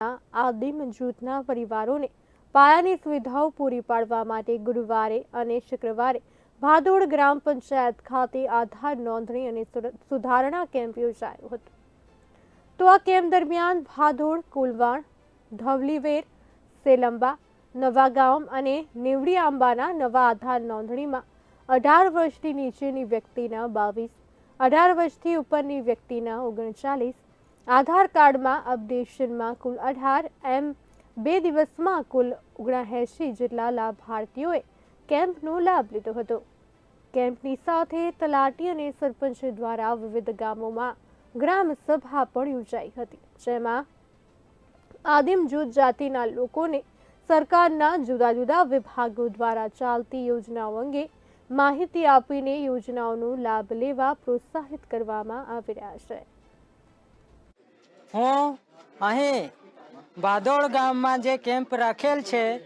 આદિમ જૂથના પરિવારોને પાયાની સુવિધાઓ પૂરી પાડવા માટે ગુરુવારે અને શુક્રવારે ભાદોડ ગ્રામ પંચાયત ખાતે આધાર નોંધણી અને સુધારણા કેમ્પ યોજાયો હતો. તો આ કેમ્પ દરમિયાન ભાદોડ, કુલવાણ, ધવલીવેર, સેલંબા નવાગામ અને નીવડી આંબાના નવા આધાર નોંધણીમાં અઢાર વર્ષથી નીચેની વ્યક્તિના બાવીસ, અઢાર વર્ષથી ઉપરની વ્યક્તિના ઓગણચાલીસ આધાર કાર્ડમાં અપડેશનમાં કુલ અઢાર એમ બે દિવસમાં કુલ ઓગણએંશી જેટલા લાભાર્થીઓએ કેમ્પનો લાભ લીધો હતો. કેમ્પની સાથે તલાટી અને સરપંચ દ્વારા વિવિધ ગામોમાં ગ્રામ સભા પણ યોજાઈ હતી, જેમાં આદિમ જૂથ જાતિના લોકોને સરકારના જુદા જુદા વિભાગો દ્વારા ચાલતી યોજનાઓ અંગે માહિતી આપીને યોજનાઓનો લાભ લેવા પ્રોત્સાહિત કરવામાં આવી રહ્યા છે. હું અહીં ભાદોળ ગામમાં જે કેમ્પ રાખેલ છે,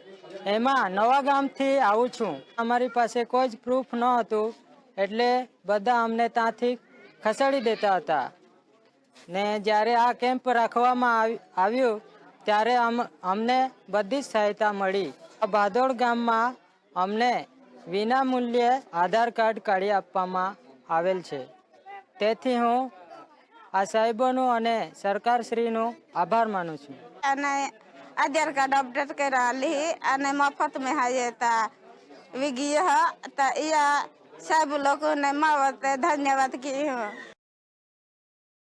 એમાં નવા ગામથી આવું છું. અમારી પાસે કોઈ જ પ્રૂફ ન હતું, એટલે બધા અમને ત્યાંથી ખસેડી દેતા હતા. ને જ્યારે આ કેમ્પ રાખવામાં આવી- આવ્યું, ત્યારે અમ- અમને બધી જ સહાયતા મળી. આ ભાદોળ ગામમાં અમને વિના મૂલ્યે આધાર કાર્ડ કાઢી આપવામાં આવેલ છે. તેથી હું આ સાહેબોનો અને સરકારશ્રીનો આભાર માનું છું. અને આધાર કાર્ડ અપડેટ કર્યા લી અને મફત મેં હાજે તા વિગી હ, તા યા સાહેબ લોકોને માવતે ધન્યવાદ કી હું